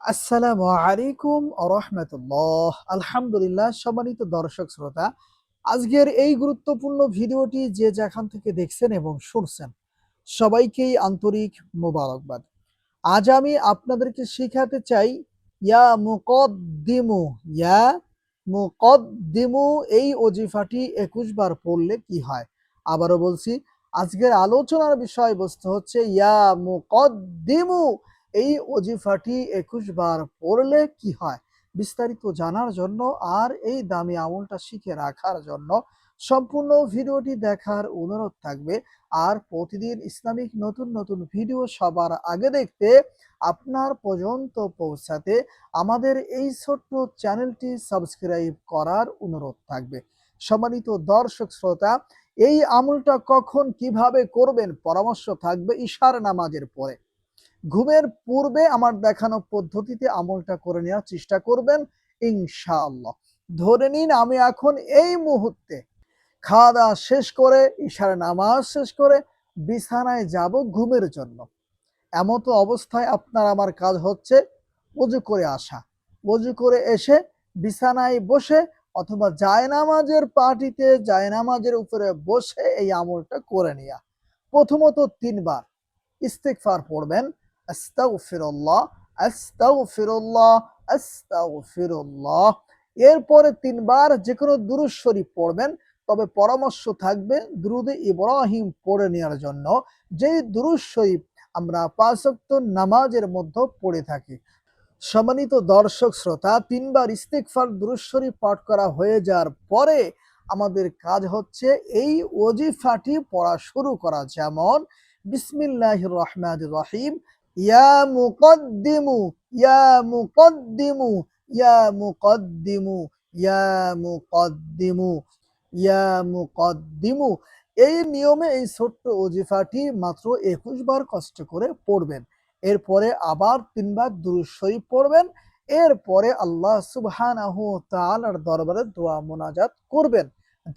আসসালামু আলাইকুম রহমতুল্লাহ। আলহামদুলিল্লাহ, সম্মানিত দর্শক শ্রোতা, আজকের এই গুরুত্বপূর্ণ ভিডিওটি যে যেখান থেকে দেখছেন এবং শুনছেন, সবাইকেই আন্তরিক মোবারকবাদ। আজ আমি আপনাদেরকে শেখাতে চাই, ইয়া মুকদ্দিমু ইয়া মুকদ্দিমু, এই অজিফাটি একুশ বার পড়লে কি হয়? আবারও বলছি, আজকের আলোচনার বিষয়বস্তু হচ্ছে, ইয়া মুকদ্দিমু এই অজিফাটি একুশ বার পড়লে কি হয়? বিস্তারিত জানার জন্য আর এই দামি আমলটা শিখে রাখার জন্য সম্পূর্ণ ভিডিওটি দেখার অনুরোধ থাকবে। আর প্রতিদিন ইসলামিক নতুন নতুন ভিডিও সবার আগে দেখতে আপনার পর্যন্ত পৌঁছাতে আমাদের এই ছোট্ট চ্যানেলটি সাবস্ক্রাইব করার অনুরোধ থাকবে। সম্মানিত দর্শক শ্রোতা, এই আমলটা কখন কীভাবে করবেন পরামর্শ থাকবে ইশার নামাজের পরে। ঘুমের পূর্বে আমার দেখানো পদ্ধতিতে আমলটা করে নেওয়ার চেষ্টা করবেন, ইনশাআল্লাহ। ধরে নিন আমি এখন এই মুহূর্তে খাওয়া দাওয়া শেষ করে ঈশার নামাজ শেষ করে বিছানায় যাব ঘুমের জন্য। এমতো অবস্থায় আপনার আমার কাজ হচ্ছে অজু করে আসা। অজু করে এসে বিছানায় বসে অথবা জায়নামাজের পাটিতে জায়নামাজের উপরে বসে এই আমলটা করে নেওয়া প্রথমত তিনবার ইস্তেকফার পড়বেন আস্তাগফিরুল্লাহ আস্তাগফিরুল্লাহ আস্তাগফিরুল্লাহ। এরপরে তিনবার যে কোনো দুরুদ শরীফ পড়বেন, তবে পরামর্শ থাকবে দুরুদে ইব্রাহিম পড়ে নেওয়ার জন্য। যেই দুরুদ শরীফ আমরা পাঁচক্ত নামাজের মধ্যে পড়ে থাকি। সম্মানিত দর্শক শ্রোতা, তিনবার ইস্তেকফার দুরুদ শরীফ পাঠ করা হয়ে যাওয়ার পরে আমাদের কাজ হচ্ছে এই ওজিফাটি পড়া শুরু করা। যেমন বিসমিল্লাহ রহমান রহিম ইয়া মুকদ্দিমু ইয়া মুকদ্দিমু ইয়া মুকদ্দিমু ইয়া মুকদ্দিমু ইয়া মুকদ্দিমু। এই নিয়মে এই ছোট্ট ওজিফাটি মাত্র একুশ বার কষ্ট করে পড়বেন। এরপরে আবার তিনবার শরীফ পড়বেন। এরপরে আল্লাহ সুবহানাহু তাআলার দরবারে দোয়া মোনাজাত করবেন।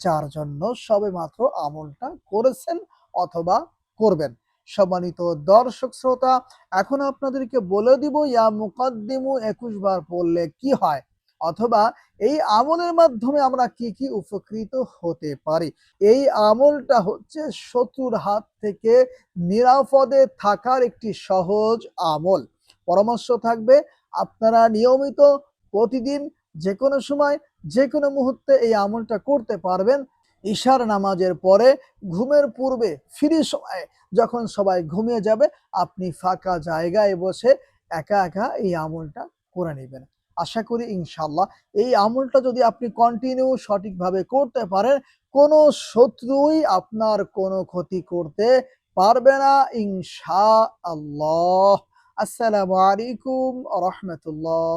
যার জন্য সবে মাত্র আমলটা করেছেন অথবা করবেন। সম্মানিত দর্শক শ্রোতা, এখন আপনাদেরকে বলে দিব, ইয়া মুকদ্দিমু একুশ বার পড়লে কি হয়? অথবা এই আমলের মাধ্যমে আমরা কি কি উপকৃত হতে পারি? এই আমলটা হচ্ছে শত্রুর হাত থেকে নিরাপদে থাকার একটি সহজ আমল। পরামর্শ থাকবে, আপনারা নিয়মিত প্রতিদিন যে কোনো সময় যে কোনো মুহূর্তে এই আমলটা করতে পারবেন। ঈশার নামাজের পরে ঘুমের পূর্বে ফ্রি সময়ে যখন সবাই ঘুমিয়ে যাবে, আপনি ফাঁকা জায়গায় বসে একা একা এই আমলটা করে নেবেন। আশা করি ইনশাল্লাহ এই আমলটা যদি আপনি কন্টিনিউ সঠিকভাবে করতে পারেন, কোনো শত্রুই আপনার কোনো ক্ষতি করতে পারবে না ইনশা আল্লাহ আসসালামু আলাইকুম রহমতুল্লাহ।